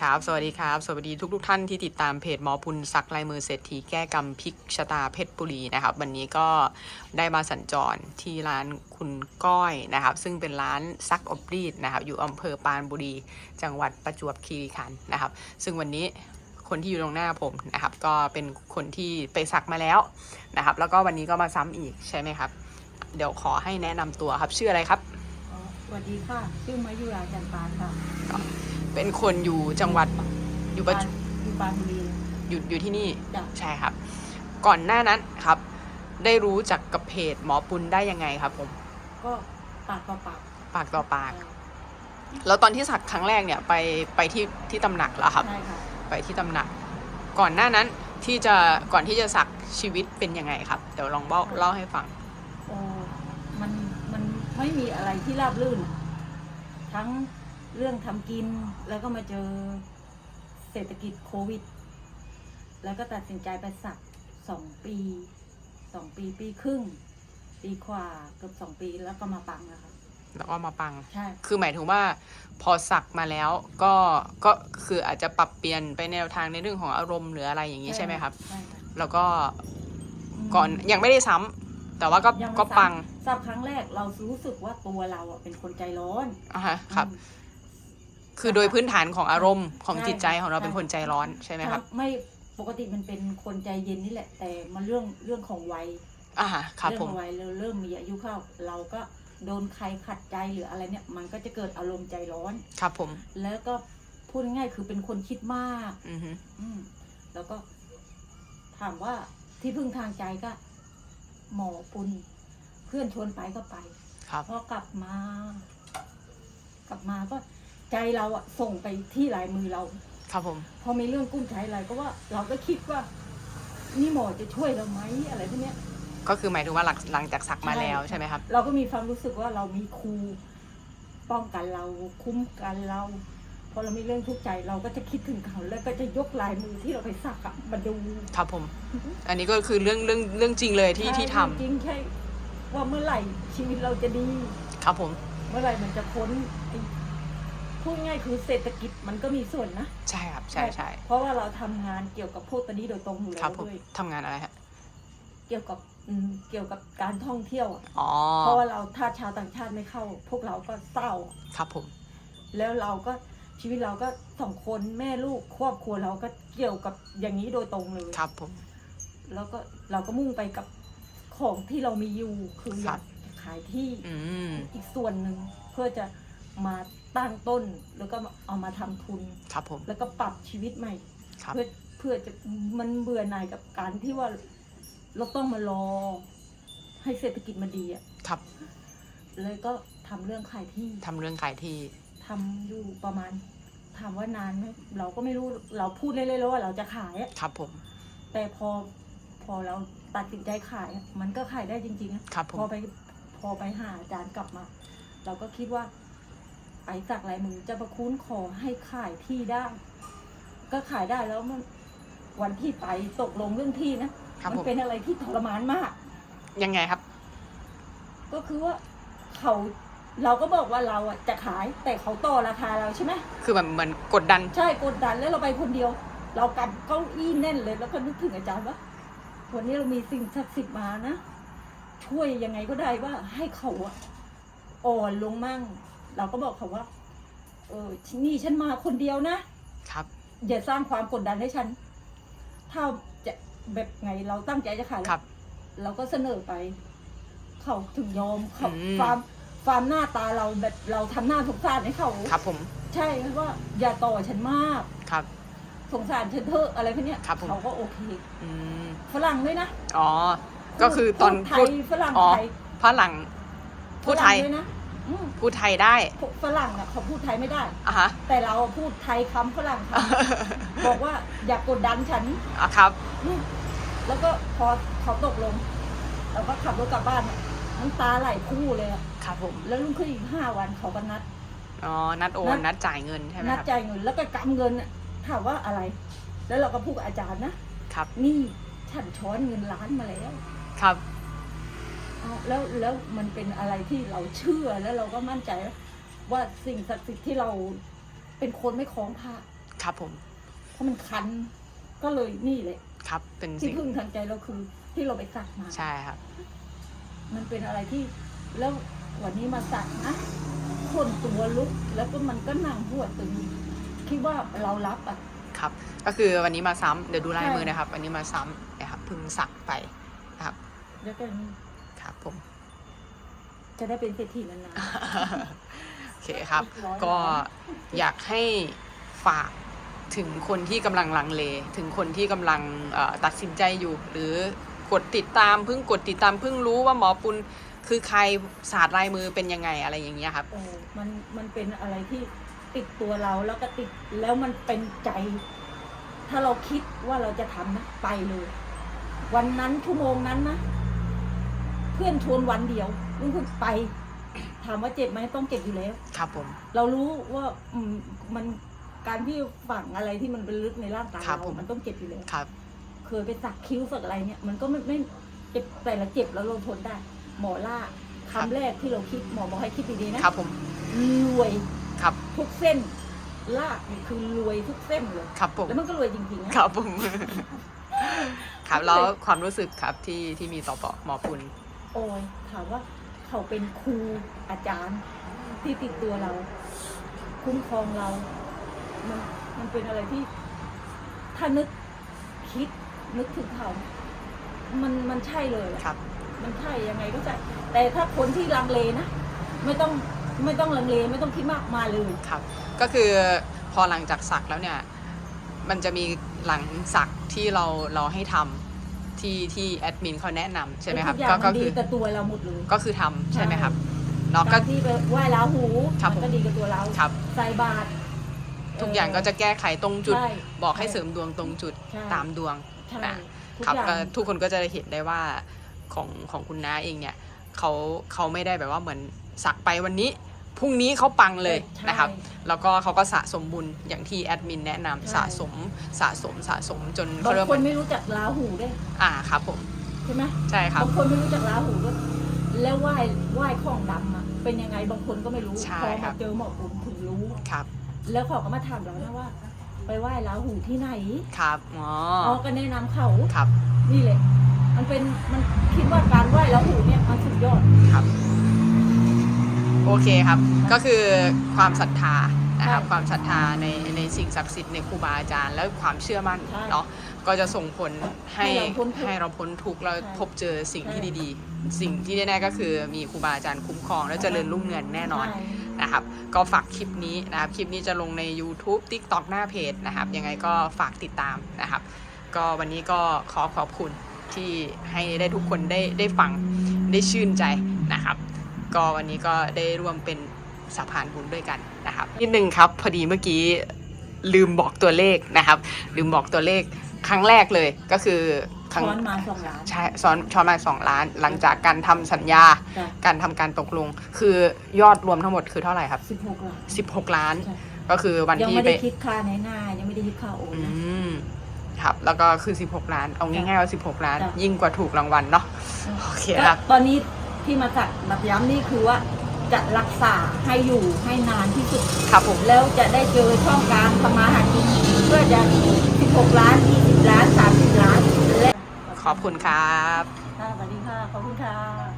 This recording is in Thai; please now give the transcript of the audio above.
ครับ สวัสดีครับ สวัสดีทุกทท่านที่ติดตามเพจหมอพุนซักลายมือเศรษฐีแก้กรรมพลิกชะตาเพชรบุรีนะครับ วันนี้ก็ได้มาสัญจรที่ร้านคุณก้อยนะครับ ซึ่งเป็นร้านซักอบรีดนะครับ อยู่อำเภอปรานบุรี จังหวัดประจวบคีรีขันธ์นะครับ ซึ่งวันนี้คนที่อยู่ตรงหน้าผมนะครับ ก็เป็นคนที่ไปสักมาแล้วนะครับ แล้วก็วันนี้ก็มาซ้ำอีกใช่ไหมครับ เดี๋ยวขอให้แนะนำตัวครับชื่ออะไรครับอ๋อสวัสดีค่ะ ชื่อมายุราจันปานค่ะ เป็นคนอยู่จังหวัดอยู่ประปาจนอยู่ปรานบุรีอยู่อยู่ที่นี่จ้ะ ใช่ครับ ก่อนหน้านั้นครับ ได้รู้จักกับเพจหมอปุณได้ยังไงครับผมก็ปากต่อปากปากต่อปาก แล้วตอนที่สักครั้งแรกเนี่ยไปไปที่ที่ตำหนักแล้วครับ ใช่ค่ะไปที่ตำหนัก ก่อนหน้านั้นที่จะก่อนที่จะสักชีวิตเป็นยังไงครับ เดี๋ยวลองเล่าเล่าให้ฟัง โอ้มันมันไม่มีอะไรที่ราบรื่น ทั้ง เรื่องทำกินแล้วก็มาเจอเศรษฐกิจโควิด แล้วก็ตัดสินใจไปสักสองปีสองปีปีครึ่ง ปีกว่าเกือบสองปีแล้วก็มาปังนะคะแล้วก็มาปัง ใช่ คือหมายถึงว่าพอสักมาแล้วก็ก็คืออาจจะปรับเปลี่ยนไปแนวทางในเรื่องของอารมณ์หรืออะไรอย่างนี้ใช่ไหมครับ ใช่ค่ะแล้วก็มก่อนยังไม่ได้ซ้ำแต่ว่าก็ยังไม่ก็ซ้ำปังทราบครั้งแรกเรารู้สึกว่าตัวเราอะเป็นคนใจร้อนอะฮะครับ อืม คือโดยพื้นฐานของอารมณ์ของใช่จิตใจของเราใช่เป็นคนใจร้อนใช่ไหมครับ ไม่ปกติมันเป็นคนใจเย็นนี่แหละ แต่มันเรื่องเรื่องของวัยอ่าครับเรื่ผขมองวัยเราเริ่มมีอายุเข้า เราก็โดนใครขัดใจหรืออะไรเนี่ย มันก็จะเกิดอารมณ์ใจร้อน ครับผม แล้วก็พูดง่ายๆคือเป็นคนคิดมาก อือฮึอืมแล้วก็ ถามว่าที่พึ่งทางใจก็ หมอปุณเพื่อนชวนไปก็ไป ครับ พอกลับมา กลับมาก็ ใจเราอะส่งไปที่ลายมือเรา ครับผม พอมีเรื่องกุ้มใจอะไรก็ว่า เราก็คิดว่า นี่หมอจะช่วยเราไหมอะไรพวกเนี้ย ก็คือหมายถึงว่าหลังหลังจากสักมาใช่แล้วใช่ไหมครับ เราก็มีความรู้สึกว่าเรามีครูป้องกันเราคุ้มกันเราพอเรามีเรื่องทุกข์ใจเราก็จะคิดถึงเขา แล้วก็จะยกลายมือที่เราไปสักอะมาดู ครับผม อันนี้ก็คือเรื่องเรื่องเรื่องจริงเลยที่ที่ทำจริงๆใช่ว่าเมื่อไหร่ชีวิตเราจะดี ครับผม เมื่อไหร่มันจะพ้นไอ้ พูดง่ายคือเศรษฐกิจมันก็มีส่วนนะใช่ครับใช่ใช่เพราะว่าเราทำงานเกี่ยวกับพวกตอนนี้โดยตรงอยู่คแล้รับวผมด้วยทำงานอะไรฮะเกี่ยวกับอืมเกี่ยวกับการท่องเที่ยวอะอ๋อเพราะว่าเราถ้าชาวต่างชาติไม่เข้า พวกเราก็เศร้าครับผม แล้วเราก็ชีวิตเราก็สองคนแม่ลูกครอบครัวเราก็เกี่ยวกับอย่างนี้โดยตรงเลยครับผม แล้วก็เราก็มุ่งไปกับของที่เรามีอยู่คืออครัยาบกขายที่อืมอีกส่วนหนึ่งเพื่อจะมา ตั้งต้นแล้วก็เอามาทำทุน ครับผม แล้วก็ปรับชีวิตใหม่ครับเพื่อเพื่อจะมันเบื่อหน่ายกับการที่ว่าเราต้องมารอ ให้เศรษฐกิจมันดีอะครับ เลยก็ทำเรื่องขายที่ทำเรื่องขายที่ทำอยู่ประมาณถามว่านานไหมเราก็ไม่รู้เราพูดเล่นๆแล้วว่าเราจะขายอะครับผม แต่พอพอเราตัดสินใจขายอะมันก็ขายได้จริงๆอะครับผพอมไปพอไปหาอาจารย์กลับมา เราก็คิดว่า ไปสักลายมือเจะประคุณขอให้ขายที่ได้ ก็ขายได้แล้วมันวันที่ไปตกลงเรื่องที่นะ ครับมัผม เป็นอะไรที่ทรมานมาก ยังไงครับ ก็คือว่าเขาเราก็บอกว่าเราอะจะขายแต่เขาต่อราคาเราใช่ไหมคือแบบเหมือนกดดัน ใช่กดดันแล้วเราไปคนเดียว เรากันเก้าอี้แน่นเลย แล้วก็นึกถึงอาจารย์ว่าวันนี้เรามีสิ่งศักดิ์สิทธิ์มานะ ช่วยยังไงก็ได้ว่าให้เขาอะอ่อนลงมั่ง เราก็บอกเขาว่า เออนี่ฉันมาคนเดียวนะครับ อย่าสร้างความกดดันให้ฉัน ถ้าจะแบบไงเราตั้งใจจะขายครับ เราก็เสนอไป เขาถึงยอมเขาอืม ความความหน้าตาเราแบบเราทำหน้าสงสารให้เขาครับผมใช่ว่า อย่าต่อฉันมากครับ สงสารฉันเถอะอะไรพวกเนี้ยครับผม เขาก็โอเคอืมฝรั่งด้วยนะอ๋อ ก็คือตอนพูดไทพูยดฝรั่งอ๋อไทยฝรั่งพูดไทย ฝรั่งด้วยนะ อืมพูดไทยได้ฝรั่งอะเขาพูดไทยไม่ได้ อะฮะ แต่เราพูดไทยคำฝรั่งคำบอกว่าอย่ากกดดันฉันอะครับ อืมแล้วก็พอเขาตกลงเราก็ขับรถกลับบ้านเนี่ยน้ำตาไหลคู่เลยอะครับผมแล้วลุงขึ้นอีกห้าวันเขาก็นัด อ๋อนัดโอนันดนัดจ่ายเงินใช่ไหมนัดครับ จ่ายเงินแล้วก็กำเงินอะถามว่าอะไร แล้วเราก็พูดกับอาจารย์นะครับ นี่ฉันช้อนเงินล้านมาแล้ว ครับเอา แล้วแล้วมันเป็นอะไรที่เราเชื่อแล้วเราก็มั่นใจว่าสิ่งศักดิ์สิทธิ์ที่เราเป็นคนไม่คล้องพระคครับผม เพราะมันคันก็เลยนี่เลยครับ เป็นที่สิ่งพึ่งทางใจเราคือที่เราไปสักมาใช่ครับ มันเป็นอะไรที่แล้ววันนี้มาสักนะคนตัวลุกแล้วก็มันก็นั่งหัวตึงคิดว่าเรารับอะ ครับ ก็คือวันนี้มาซ้ำเดี๋ยวดูลายใช่มือนะครับ วันนี้มาซ้ำนะครับเพึ่งสักไปนะครับ แล้วก็ ครับผม จะได้เป็นเศรษฐีนานโอเคครับ ก็อยากให้ฝากถึงคนที่กำลังลังเล ถึงคนที่กำลังเอ่อตัดสินใจอยู่ หรือกดติดตามเพิ่งกดติดตามเพิ่งรู้ว่าหมอปุณคือใครศาสตร์ลายมือเป็นยังไงอะไรอย่างเงี้ยครับๆโอ้มันมันเป็นอะไรที่ติดตัวเราแล้วก็ติดแล้วมันเป็นใจ ถ้าเราคิดว่าเราจะทำนะไปเลย วันนั้นชั่วโมงนั้นนะ เพื่อนชวนวันเดียวลุงคุณไป ถามว่าเจ็บไหมต้องเจ็บอยู่แล้ว ครับผม เรารู้ว่าอืมมันการที่ฝังอะไรที่มันเป็นลึกในร่างกายครับเราผมมันต้องเจ็บอยู่แล้ว ครับ เคยไปสักคิ้วสักอะไรเนี่ย มันก็ไม่ไม่เจ็บแต่ละเจ็บแล้วเราทนได้ หมอล่าคำแรกที่เราคิดหมอบอกให้คิดดีๆนะครับผม รวยครับ ทุกเส้นลากนี่คือรวยทุกเส้นเลยครับผม แล้วมันก็รวยจริงๆนะครับผม ครับแล้วความรู้สึกครับที่ที่มีต่อหมอปุณ โอ้ยถามว่าเขาเป็นครูอาจารย์ที่ติดตัวเรา คุ้มครองเรา มันมันเป็นอะไรที่ ถ้านึกคิดนึกถึงเขา มันมันใช่เลยอะครับ มันใช่ยังไงก็ใช่แต่ถ้าคนที่ลังเลนะไม่ต้องไม่ต้องลังเลไม่ต้องคิดมากมาเลยครับ ก็คือพอหลังจากสักแล้วเนี่ย มันจะมีหลังสักที่เราเราให้ทำ ที่ที่แอดมินเขาแนะนำใช่ไหมครับ ทุกอย่าก็งก็มันดีคือกับตัวเราหมดเลยก็คือทำใช่ไหมครับใช่เนาะก็ การที่ไปไหว้ลาหูครับมันก็ดีกับตัวเราครับ ใส่บาตรทุกอย่างก็จะแก้ไขตรงจุด ใช่ บอกให้เสริมดวงตรงจุดใช่ ตามดวง ใช่นะ ทุกครับอย่างก็ทุกคนก็จะเห็นได้ว่าของของคุณน้าเองเนี่ยเขาเขาไม่ได้แบบว่าเหมือนสักไปวันนี้ พรุ่งนี้เขาปังเลยใช่นะครับ แล้วก็เขาก็สะสมบุญอย่างที่แอดมินแนะนำใช่ สะสมสะสมสะสมจนบาเขางเรียกคนว่าไม่รู้จักลาหูด้วยอ่าครับผมใช่ไหมใช่ครับ บางคนไม่รู้จักลาหูด้วย แล้วไหว้ไหว้ของดำอะเป็นยังไงบางคนก็ไม่รู้ใช่พอครัมาบ เจอหมอปุ่มถึงรู้ ครับแล้วเขาก็มาถามเรานะว่า ไปไหว้ลาหูที่ไหนครับอ๋ออ๋อก็แนะนำเขาครับนี่แหละ มันเป็นมันคิดว่าการไหว้ลาหูเนี่ยมันสุดยอด ครับ โอเคครับ ก็คือความศรัทธานะครับใช่ความศรัทธาในในสิ่งศักดิ์สิทธิ์ในครูบาอาจารย์ และความเชื่อมั่นใช่เนาะก็จะส่งผลให้ให้เราพ้นทุกข์ให้เราพ้นทุกข์แล้วใช่พบเจอสิ่งที่ใช่ดีๆ สิ่งที่แน่ๆก็คือมีครูบาอาจารย์คุ้มครอง และเจริญรุ่งเรืองแน่นอนใช่นะครับ ก็ฝากคลิปนี้นะครับ คลิปนี้จะลงใน YouTube TikTok หน้าเพจนะครับ ยังไงก็ฝากติดตามนะครับ ก็วันนี้ก็ขอขอบคุณที่ให้ได้ทุกคนได้ได้ฟังได้ชื่นใจนะครับ ก็วันนี้ก็ได้ร่วมเป็นสะพานบุญด้วยกันนะครับนิดนึงครับพอดีเมื่อกี้ลืมบอกตัวเลขนะครับ ลืมบอกตัวเลขครั้งแรกเลยก็คือครั้งช้อนมาสองล้านใช่ซ้อนช้อนมาสองล้าน หลังจากการทำสัญญาจ้ะการทำการตกลง คือยอดรวมทั้งหมดคือเท่าไหร่ครับสิบหกล้าน16ล้านใช่ก็คือวันยังที่ไม่ไปได้คิดค่าในหน้ายังไม่ได้คิดค่าโอนอืนะมครับแล้วก็คือ 16 ล้าน เอาง่ายๆว่า 16 ล้านจ้ะยิ่งกว่าถูกรางวัลเนาะโอเคก็ครับตอนนี้ ที่มาจัดแบบย้ำนี่คือว่าจะรักษาให้อยู่ให้นานที่สุดครับผมแล้วจะได้เจอช่องการทำมาหากินเพื่อจะ 16 ล้าน 20 ล้าน 30 ล้านและขอบคุณครับ ค่ะสวัสดีค่ะ ขอบคุณค่ะ